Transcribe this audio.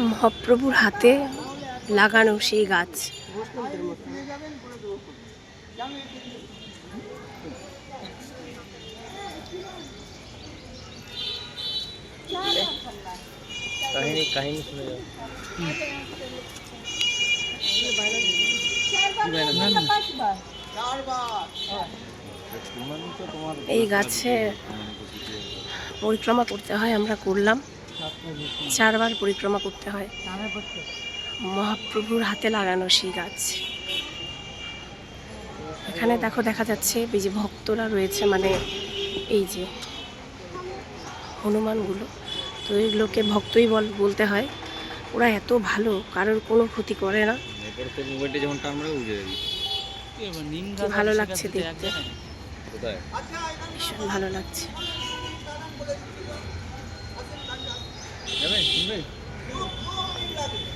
মহাপ্রভুর হাতে লাগানো সেই গাছ। কাহিনী কাহিনী শুনে যাও। এই গাছে পরিক্রমা করতে হয় আমরা করলাম। চারবার পরিক্রমা করতে হয়। মহাপ্রভুর হাতে লাগানো সেই গাছ। এখানে দেখো দেখা যাচ্ছে এই যে ভক্তরা রয়েছে মানে এই যে হনুমানগুলো। তো এগুলোকে ভক্তই বল বলতে হয়। ওরা এত ভালো কারোর কোনো ক্ষতি করে না। ভালো লাগছে দেখতে ভীষণ ভালো লাগছে। আসবে